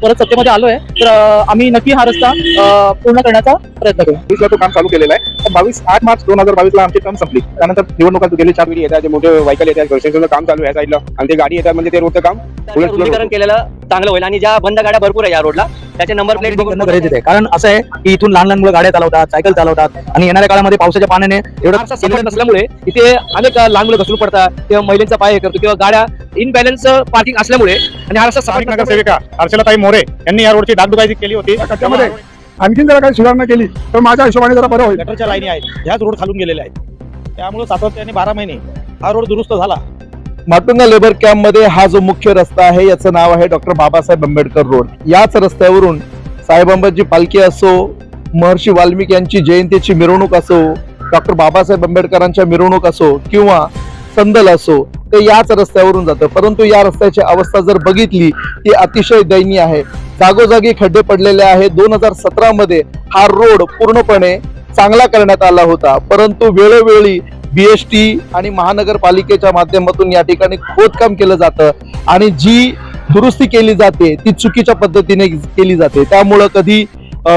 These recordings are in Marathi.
परत सत्तेमध्ये आलोय. तर आम्ही नक्की हा रस्ता पूर्ण करण्याचा प्रयत्न करू. वीसला तो काम चालू केलेला आहे. बावीस आठ मार्च दोन हजार बावीस ला आमची टर्म संपली. त्यानंतर निवडणुका गेली चार वेळी येतात जे मोठे व्हायकल येतात construction चं काम चालू आहे साईडला. आणि ते गाडी येतात म्हणजे ते रोडचं काम रुंदीकरण केलेलं चांगलं होईल. आणि ज्या बंद गाड्या भरपूर आहे या रोडला त्याचे नंबर प्लेट करणं गरजेचं आहे कारण असं आहे की इथून लहान लहान मुलं गाड्या चालवतात सायकल चालवतात. आणि येणाऱ्या काळामध्ये पावसाच्या पाण्याने एवढं सपाट नसल्यामुळे इथे अनेक लहान मुलं घसरून पडतात किंवा महिलांचा पाय हे करतो किंवा गाड्या इनबॅलन्स पार्किंग असल्यामुळे. आणि हा रस्ता सपाट नगरसेविका अर्चलाताई मोरे यांनी या रोडची डागडुगाई केली होती. त्यामध्ये आणखीन जरा काही सुधारणा केली तर माझ्या हिशोबाने जरा बरं होईल. गटरच्या लाईनी आहेत ह्याच रोड खालून गेलेल्या आहेत. त्यामुळे सातत्याने बारा महिने हा रोड दुरुस्त झाला. माटुंगा लेबर कॅम्पमध्ये हा जो मुख्य रस्ता आहे याचं नाव आहे डॉक्टर बाबासाहेब आंबेडकर रोड. याच रस्त्यावरून साईबाबांची पालखी असो महर्षी वाल्मिकी यांची जयंतीची मिरवणूक असो डॉक्टर बाबासाहेब आंबेडकरांच्या मिरवणूक असो किंवा संदल असो ते याच रस्त्यावरून जातं. परंतु या रस्त्याची अवस्था जर बघितली ती अतिशय दयनीय आहे. जागोजागी खड्डे पडलेले आहेत. दोन हजार सतरा मध्ये हा रोड पूर्णपणे चांगला करण्यात आला होता. परंतु वेळोवेळी बी एस टी आणि महानगरपालिकेच्या माध्यमातून या ठिकाणी खोदकाम केलं जातं आणि जी दुरुस्ती केली जाते ती चुकीच्या पद्धतीने केली जाते. त्यामुळं कधी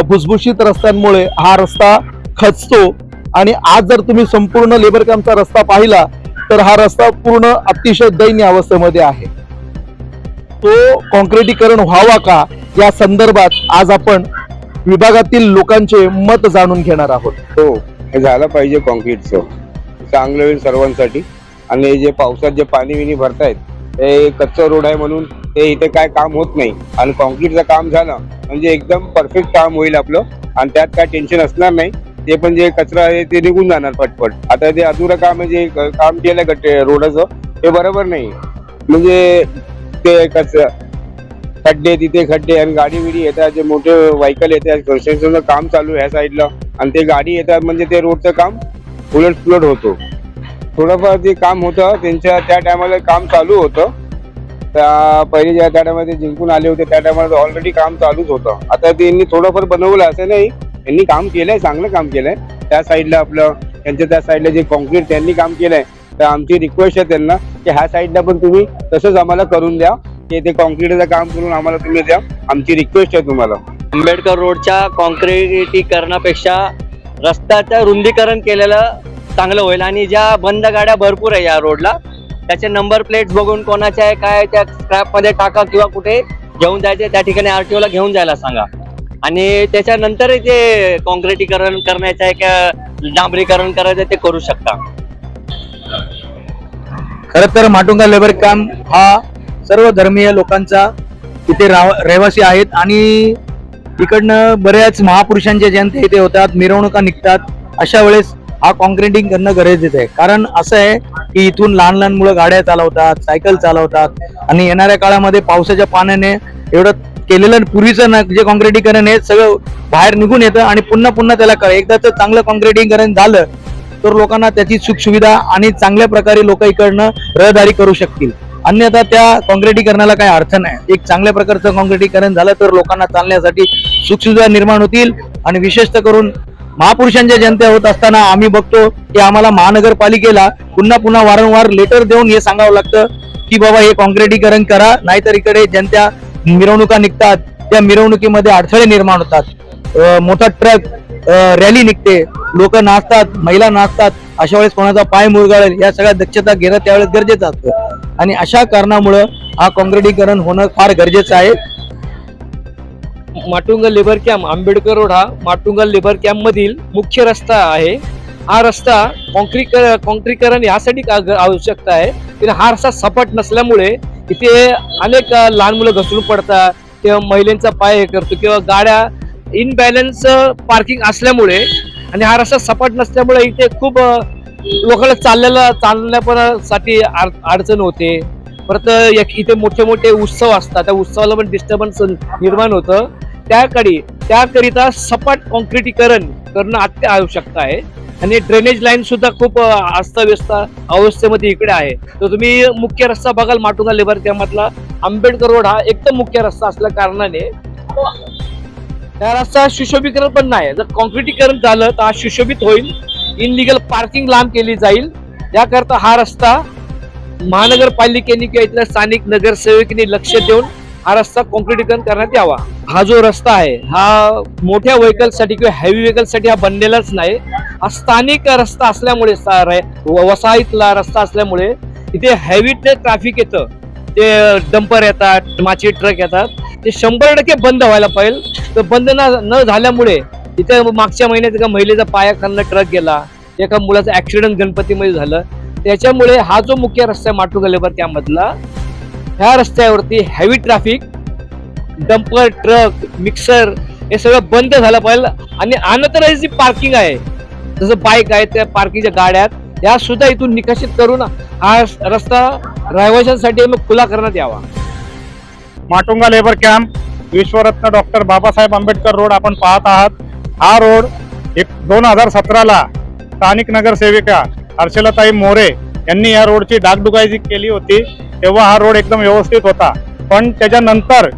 भुसभुशीत रस्त्यांमुळे हा रस्ता खचतो आणि आज जर तुम्ही संपूर्ण लेबर कॅम्पचा रस्ता पाहिला तर हा रस्ता पूर्ण अतिशय दैन्य अवस्थेमध्ये आहे. तो कॉन्क्रिटीकरण व्हावा का? या संदर्भात आज आपण विभागातील लोकांचे मत जाणून घेणार आहोत. हो हे झालं पाहिजे कॉन्क्रीटचं चांगलं होईल सर्वांसाठी. आणि जे पावसात जे पाणी विणी भरतायत ते कच्चं रोड आहे म्हणून ते इथे काय काम होत नाही. आणि कॉन्क्रीटचं काम झालं म्हणजे एकदम परफेक्ट काम होईल आपलं. आणि त्यात काय टेन्शन असणार नाही. ते पण जे कचरा आहे ते निघून जाणार पटपट. आता ते अधुरं काम आहे जे काम केलं गट्टे रोडाचं ते बरोबर नाही. म्हणजे ते कचरा खड्डे तिथे खड्डे आणि गाडी बिडी येतात जे मोठे व्हायकल येतात कन्स्ट्रक्शनचं काम चालू आहे ह्या साईडला. आणि ते गाडी येतात म्हणजे ते रोडचं काम उलट पुलट होतो. थोडंफार ते काम होतं त्यांच्या त्या टायमाला काम चालू होतं. त्या पहिले ज्या त्या टायमाला ते जिंकून आले होते त्या टायमाला ऑलरेडी काम चालूच होतं. आता त्यांनी थोडंफार बनवलं असं नाही. त्यांनी काम केलंय चांगलं काम केलंय. त्या साईडला आपलं त्यांच्या त्या साईडला जे कॉन्क्रीट त्यांनी काम केलंय. तर आमची रिक्वेस्ट आहे त्यांना की ह्या साईडला पण तुम्ही तसंच आम्हाला करून द्या. की ते कॉन्क्रीटचं काम करून आम्हाला तुम्ही द्या. आमची रिक्वेस्ट आहे तुम्हाला. आंबेडकर रोडच्या कॉन्क्रिटीकरणापेक्षा रस्त्याचं रुंदीकरण केलेलं चांगलं होईल आणि ज्या बंद गाड्या भरपूर आहे या रोडला त्याचे नंबर प्लेट्स बघून कोणाच्या आहे काय त्या स्क्रॅपमध्ये टाका किंवा कुठे घेऊन जायचे त्या ठिकाणी आरटीओ ला घेऊन जायला सांगा. आणि त्याच्यानंतर ते कॉन्क्रिटीकरण करण्याचं आहे का डांबरीकरण करायचं ते करू शकता. खर तर माटुंगा लेबर कॅम्प हा सर्व धर्मीय लोकांचा इथे राव- रहिवासी आहेत आणि इकडनं बऱ्याच महापुरुषांच्या जयंती इथे होतात मिरवणुका निघतात. अशा वेळेस हा कॉन्क्रिटिंग करणं गरजेचं आहे. कारण असं आहे की इथून लहान लहान मुलं गाड्या चालवतात सायकल चालवतात आणि येणाऱ्या काळामध्ये पावसाच्या पाण्याने एवढं केलेलं पूर्वीचं ना जे कॉन्क्रिटीकरण आहे सगळं बाहेर निघून येतं आणि पुन्हा पुन्हा त्याला कळ एकदा तर चांगलं कॉन्क्रिटीकरण झालं तर लोकांना त्याची सुख सुविधा आणि चांगल्या प्रकारे लोक इकडनं रहदारी करू शकतील. अन्यथा त्या कॉन्क्रिटीकरणाला काही अर्थ नाही. एक चांगल्या प्रकारचं कॉन्क्रिटीकरण झालं तर लोकांना चालण्यासाठी सुखसुविधा निर्माण होतील आणि विशेषतः करून महापुरुषांच्या जयंत्या होत असताना आम्ही बघतो की आम्हाला महानगरपालिकेला पुन्हा पुन्हा वारंवार लेटर देऊन हे सांगावं लागतं की बाबा हे कॉन्क्रिटीकरण करा नाहीतर इकडे जनत्या मिरवणुका निघतात. त्या मिरवणुकीमध्ये अडथळे निर्माण होतात. मोठा ट्रक रॅली निघते. लोक नाचतात महिला नाचतात. अशा वेळेस कोणाचा पाय मुरगाळेल या सगळ्या दक्षता घेणं त्यावेळेस गरजेचं असतं. आणि अशा कारणामुळं हा काँक्रिटीकरण होणं फार गरजेचं आहे. Matunga labour camp Ambedkar road हा माटुंगा लेबर कॅम्प मधील मुख्य रस्ता आहे. हा रस्ता कॉन्क्रीट कॉन्क्रीकरण यासाठी आवश्यकता आहे? की हा रस्ता सपाट नसल्यामुळे इथे अनेक लहान मुलं घसरून पडतात किंवा महिलांचा पाय हे करतो किंवा गाड्या इनबॅलन्स पार्किंग असल्यामुळे आणि हा रस्ता सपाट नसल्यामुळे इथे खूप लोकांना चाललेला चालण्यापणासाठी अडचण होते. परत एक- इथे मोठे मोठे उत्सव असतात. त्या उत्सवाला पण डिस्टर्बन्स निर्माण होतं. त्याकडे त्याकरिता सपाट कॉन्क्रिटीकरण करणं अत्य आवश्यकता आहे. आणि ड्रेनेज लाईन सुद्धा खूप अस्ताव्यस्त अवस्थेमध्ये इकडे आहे. तर तुम्ही मुख्य रस्ता बघाल माटुंगा लेबर कॅम्पातला आंबेडकर रोड हा एकदम मुख्य रस्ता असल्या कारणाने. त्या रस्ता सुशोभीकरण पण नाही. जर कॉन्क्रिटीकरण झालं तर हा सुशोभित होईल. इनलिगल पार्किंग लांब केली जाईल. याकरता हा रस्ता महानगरपालिकेने किंवा इथल्या स्थानिक नगरसेवकांनी लक्ष देऊन हा रस्ता कॉन्क्रिटीकरण करण्यात यावा. हा जो रस्ता आहे हा मोठ्या व्हेकलसाठी किंवा हेवी व्हेकलसाठी हा बनलेलाच नाही. हा स्थानिक रस्ता असल्यामुळे सा- रे- वसाहतीतला रस्ता असल्यामुळे इथे हेवी ते ट्रॅफिक येतं. ते डंपर येतात माची ट्रक येतात ते शंभर टक्के बंद व्हायला पाहिजे. तर बंद न न झाल्यामुळे इथे मागच्या महिन्यात एका महिलेचा पाया ट्रक गेला. एका मुलाचं ऍक्सिडेंट गणपतीमध्ये झालं. त्याच्यामुळे हा जो मुख्य रस्ता आहे माटू गलेबर त्यामधला ह्या रस्त्यावरती heavy traffic dumper truck mixer हे सगळं बंद झालं पाहिजे. आणि अनंतर जी पार्किंग आहे जसं बाईक आहे त्या पार्किंगच्या गाड्यात आहेत या सुद्धा इथून निकषित करून हा रस्ता रहिवाशांसाठी मग खुला करण्यात यावा. माटुंगा लेबर कॅम्प विश्वरत्न डॉक्टर बाबासाहेब आंबेडकर रोड आपण पाहत आहात. हा रोड एक दोन हजार सतराला स्थानिक नगरसेविका हर्षलताई मोरे यांनी या रोडची डागडुगाई केली होती. तेव्हा हा रोड एकदम व्यवस्थित होता. पण त्याच्यानंतर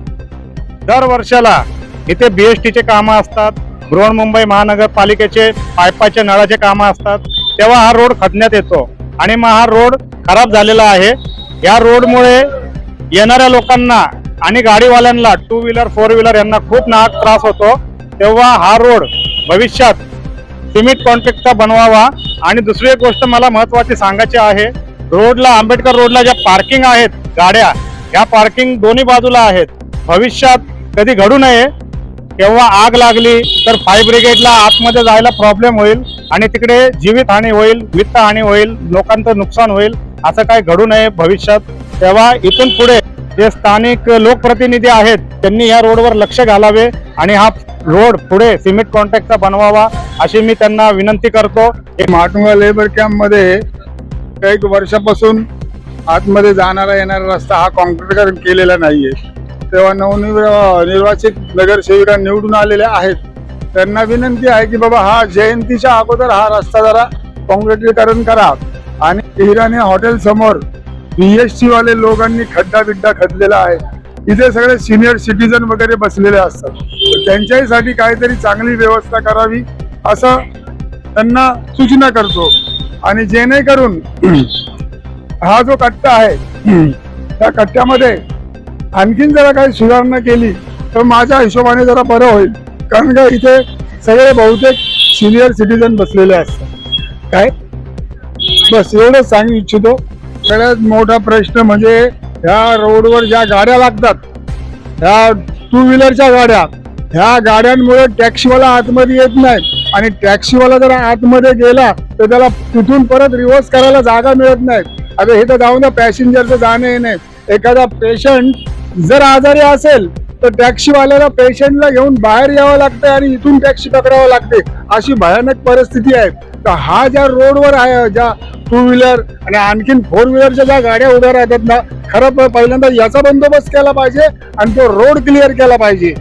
दर वर्षाला इथे बी एस टीचे कामं असतात. बृहन्मुंबई महानगरपालिकेचे पायपाचे नळाचे कामं असतात. तेव्हा हा रोड खदण्यात येतो. आणि मग हा रोड खराब झालेला आहे. या रोडमुळे येणाऱ्या लोकांना आणि गाडीवाल्यांना टू व्हीलर फोर व्हीलर यांना खूप नाहक त्रास होतो. तेव्हा हा रोड भविष्यात सिमेंट कॉन्ट्रॅक्टचा बनवावा. आणि दुसरी एक गोष्ट मला महत्वाची सांगायची आहे. रोडला आंबेडकर रोडला ज्या पार्किंग आहेत गाड्या या पार्किंग दोन्ही बाजूला आहेत. भविष्यात कधी घडू नये केव्हा आग लागली तर फायर ब्रिगेडला आतमध्ये जायला प्रॉब्लेम होईल आणि तिकडे जीवित हानी होईल वित्त हानी होईल लोकांचं नुकसान होईल असं काय घडू नये भविष्यात. तेव्हा इथून पुढे जे स्थानिक लोकप्रतिनिधी आहेत त्यांनी या रोडवर लक्ष घालावे आणि हा रोड पुढे सिमेंट कॉन्ट्रॅक्टचा बनवावा अशी मी त्यांना विनंती करतो. महात्मा लेबर कॅम्पमध्ये वर्षापासून आतमध्ये जाणारा येणारा रस्ता हा कॉन्क्रीटीकरण केलेला नाहीये. तेव्हा नवनिर्वा निर्वाचित नगरसेविका निवडून आलेल्या आहेत. त्यांना विनंती आहे की बाबा हा जयंतीच्या अगोदर हा रस्ता जरा कॉन्क्रीटीकरण करा. आणि हिराने हॉटेल समोर बीएसटी वाले लोकांनी खड्डा बिड्डा खदलेला आहे. इथे सगळे सिनियर सिटीजन वगैरे बसलेले असतात. त्यांच्याहीसाठी काहीतरी चांगली व्यवस्था करावी असं त्यांना सूचना करतो. आणि जेणेकरून हा जो कट्टा आहे त्या कट्ट्यामध्ये आणखीन जरा काही सुधारणा केली तर माझ्या हिशोबाने जरा बरं होईल. कारण का इथे सगळे बहुतेक सिनियर सिटीजन बसलेले असतात. काय? बस एवढंच सांगू इच्छितो. सगळ्यात मोठा प्रश्न म्हणजे ह्या रोडवर ज्या गाड्या लागतात ह्या टू व्हीलरच्या गाड्या ह्या गाड्यांमुळे टॅक्सीवाला आतमध्ये येत नाही. आणि टॅक्सीवाला जर आतमध्ये गेला तर त्याला तिथून परत रिव्हर्स करायला जागा मिळत नाही. अगं हे तर जाऊन पॅसेंजरचं जाणं येणे एखादा पेशंट जर आजारी असेल तर टॅक्सीवाल्याला पेशंटला घेऊन बाहेर यावं लागतं आणि इथून टॅक्सी पकडावं लागते अशी भयानक परिस्थिती आहे. तर हा ज्या रोडवर आहे ज्या टू व्हीलर आणि आणखीन फोर व्हीलरच्या ज्या गाड्या उभ्या राहतात ना खरं पहिल्यांदा याचा बंदोबस्त केला पाहिजे आणि तो रोड क्लिअर केला पाहिजे.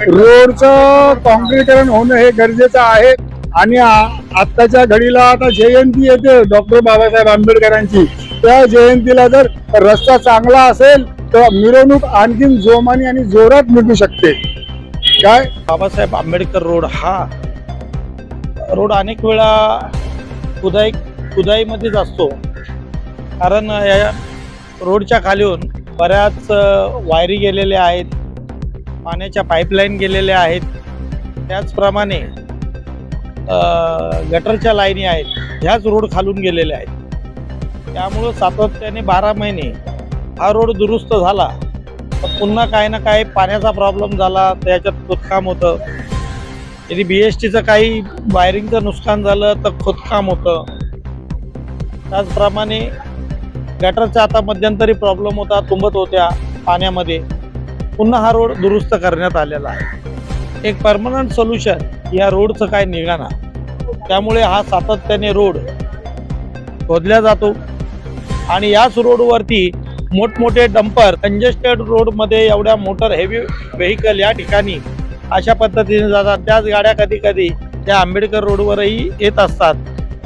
रोडचं कॉन्क्रीटीकरण होणं हे गरजेचं आहे. आणि आत्ताच्या घडीला आता जयंती येते डॉक्टर बाबासाहेब आंबेडकरांची. त्या जयंतीला जर रस्ता चांगला असेल तर मिरवणूक आणखीन जोमाने आणि जोरात निघू शकते. काय? बाबासाहेब आंबेडकर रोड हा रोड अनेक वेळा खुदाई खुदाईमध्येच असतो. कारण या रोडच्या खालीहून बऱ्याच वायरी गेलेल्या आहेत पाण्याच्या पाईपलाईन गेलेल्या आहेत. त्याचप्रमाणे गटरच्या लाईनी आहेत ह्याच रोड खालून गेलेल्या आहेत. त्यामुळं सातत्याने बारा महिने हा रोड दुरुस्त झाला तर पुन्हा काही ना काही पाण्याचा प्रॉब्लेम झाला त्याच्यात खोदकाम होतं. यदि बी एस टीचं काही वायरिंगचं नुकसान झालं तर खोदकाम होतं. त्याचप्रमाणे गटरचा आता मध्यंतरी प्रॉब्लेम होता तुंबत होत्या पाण्यामध्ये. पुन्हा हा रोड दुरुस्त करण्यात आलेला आहे. एक परमनंट सोल्युशन या रोडचं काय निघाणार त्यामुळे हा सातत्याने रोड खोदल्या जातो. आणि याच रोडवरती मोठमोठे डंपर कंजेस्टेड रोडमध्ये एवढ्या मोटर हेवी व्हेकल या ठिकाणी अशा पद्धतीने जातात. त्याच गाड्या कधी कधी त्या आंबेडकर रोडवरही येत असतात.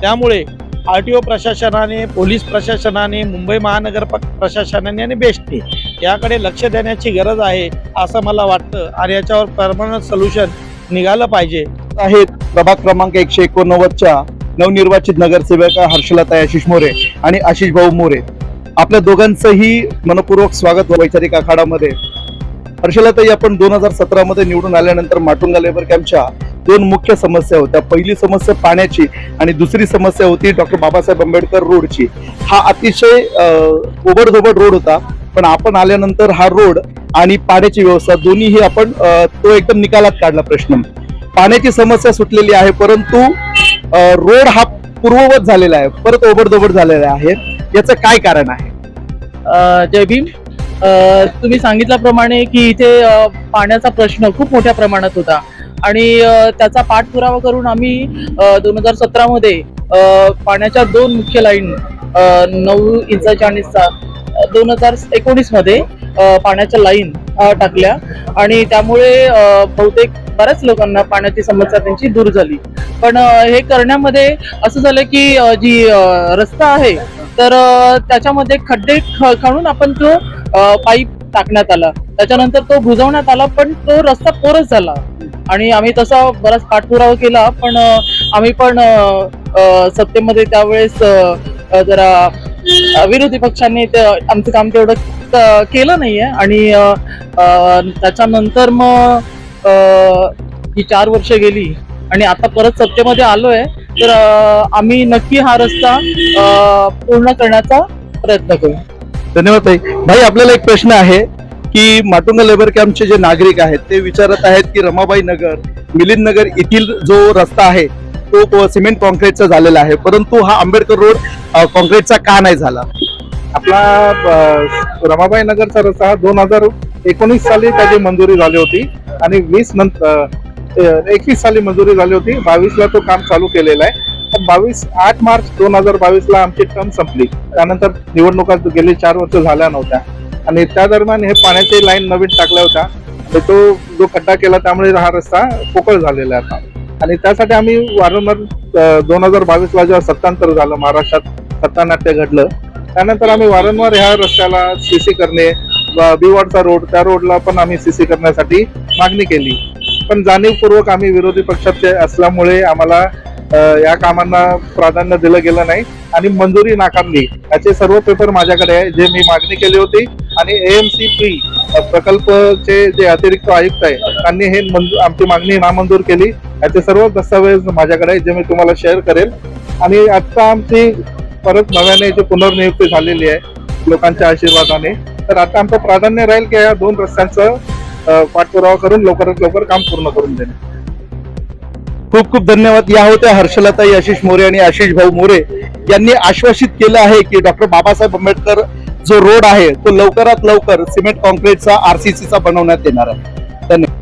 त्यामुळे आर टी ओ प्रशासनाने पोलीस प्रशासनाने मुंबई महानगर प्रशासनाने आणि बेस्टने याकडे लक्ष देण्याची गरज आहे असं मला वाटतं आणि याच्यावर परमनंट सोल्युशन निघालं पाहिजे. आहेत प्रभाग क्रमांक एकशे एकोणनव्वदच्या नवनिर्वाचित नगरसेविका हर्षलता आशिष मोरे आणि आशिष भाऊ मोरे. आपल्या दोघांचंही मनपूर्वक स्वागत वैचारिक आखाडामध्ये. हर्षलाताई आपण दोन हजार सतरा मध्ये निवडून आल्यानंतर माटुंगा लेबर कॅम्पच्या दोन मुख्य समस्या होत्या. पहिली समस्या पाण्याची आणि दुसरी समस्या होती डॉक्टर बाबासाहेब आंबेडकर रोडची. हा अतिशय ओबडधोबड रोड होता पण आपण आल्यानंतर हा रोड आणि पाण्याची व्यवस्था दोन्हीही आपण तो एकदम निकालात काढला प्रश्न. पाण्याची समस्या सुटलेली आहे परंतु रोड हा पूर्ववत झालेला आहे परत ओबडधोबड झालेला आहे. याचं काय कारण आहे? जय भीम. तुम्ही सांगितल्याप्रमाणे की इथे पाण्याचा प्रश्न खूप मोठ्या प्रमाणात होता. आणि त्याचा पाठपुरावा करून आम्ही दोन हजार सतरामध्ये पाण्याच्या दोन मुख्य लाईन नऊ इंचाच्या आणि दोन हजार एकोणीसमध्ये पाण्याच्या लाईन टाकल्या. आणि त्यामुळे बहुतेक बऱ्याच लोकांना पाण्याची समस्या त्यांची दूर झाली. पण हे करण्यामध्ये असं झालं की जी रस्ता आहे तर त्याच्यामध्ये खड्डे खणून आपण तो पाईप टाकण्यात आला. त्याच्यानंतर तो बुजवण्यात आला पण तो रस्ता पोरच झाला. आणि आम्ही तसा बराच पाठपुरावा केला पण आम्ही पण सत्तेमध्ये त्यावेळेस जरा विरोधी पक्षांनी आमचं काम तेवढं केलं नाहीये. आणि त्याच्यानंतर मग ही चार वर्ष गेली. आणि आता परत सत्तेमध्ये आलोय. तर आम्ही नक्की हा रस्ता पूर्ण करण्याचा प्रयत्न करू. धन्यवाद ताई. भाई आपल्याला एक प्रश्न आहे की माटुंगा लेबर कॅम्पचे जे नागरिक आहेत ते विचारत आहेत की रमाबाई नगर मिलिंद नगर येथील जो रस्ता आहे तो सिमेंट कॉन्क्रीटचा झालेला आहे. परंतु हा आंबेडकर रोड कॉन्क्रीटचा का नाही झाला? आपला रमाबाई नगरचा रस्ता हा दोन हजार एकोणीस साली त्याची मंजुरी झाली होती आणि वीस नंतर एकवीस साली मंजुरी झाली होती. बावीसला तो काम चालू केलेला आहे. बावीस आठ मार्च दोन हजार बावीसला आमची टर्म संपली. त्यानंतर निवडणुका गेली चार वर्ष झाल्या नव्हत्या. आणि त्या दरम्यान हे पाण्याची लाईन नवीन टाकल्या होत्या. तो जो खड्डा केला त्यामुळे हा रस्ता पोकळ झालेला आहे आता. आणि त्यासाठी आम्ही वारंवार दोन हजार बावीसला जेव्हा सत्तांतर झालं महाराष्ट्रात सत्तानाट्य घडलं त्यानंतर आम्ही वारंवार ह्या रस्त्याला सीसी करणे बिवाडचा रोड त्या रोडला पण आम्ही सीसी करण्यासाठी मागणी केली. पण जाणीवपूर्वक आम्ही विरोधी पक्षात असल्यामुळे आम्हाला या कामांना प्राधान्य दिलं गेलं नाही. आणि मंजुरी नाकारली याचे सर्व पेपर माझ्याकडे आहे जे मी मागणी केली होती. आणि एम सी पी प्रकल्पचे जे अतिरिक्त आयुक्त आहे त्यांनी हे मंजूर आमची मागणी नामंजूर केली. याचे सर्व दस्तावेज माझ्याकडे आहे जे मी तुम्हाला शेअर करेल. आणि आता आमची परत नव्याने जी पुनर्नियुक्ती झालेली आहे लोकांच्या आशीर्वादाने. तर आता आमचं प्राधान्य राहील की या दोन रस्त्यांचं पाठपुरावा करून लवकरात लवकर काम पूर्ण करून देणे. खूप खूप धन्यवाद. या होत्या हर्षलताई आशिष मोरे आणि आशिष भाऊ मोरे यांनी आश्वासित केलं आहे की डॉक्टर बाबासाहेब आंबेडकर जो रोड आहे तो लवकरात लवकर सिमेंट कॉन्क्रीटचा आरसीसीचा बनवण्यात येणार आहे. धन्यवाद.